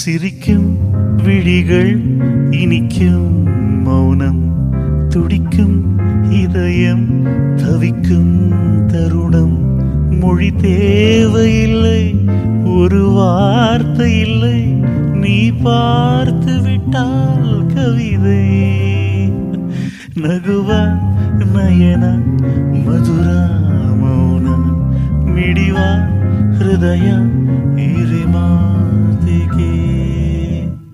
சிரிக்கும் விழிகள் இனிக்கும் மௌனம் துடிக்கும் இதயம் தவிக்கும் தருணம். மொழி தேவையில்லை ஒரு வார்த்தை இல்லை. நீ பார்த்து விட்டால் கவிதை. நகுவா நயன மதுரா மௌன மிடிவா ஹிருதய இரிமா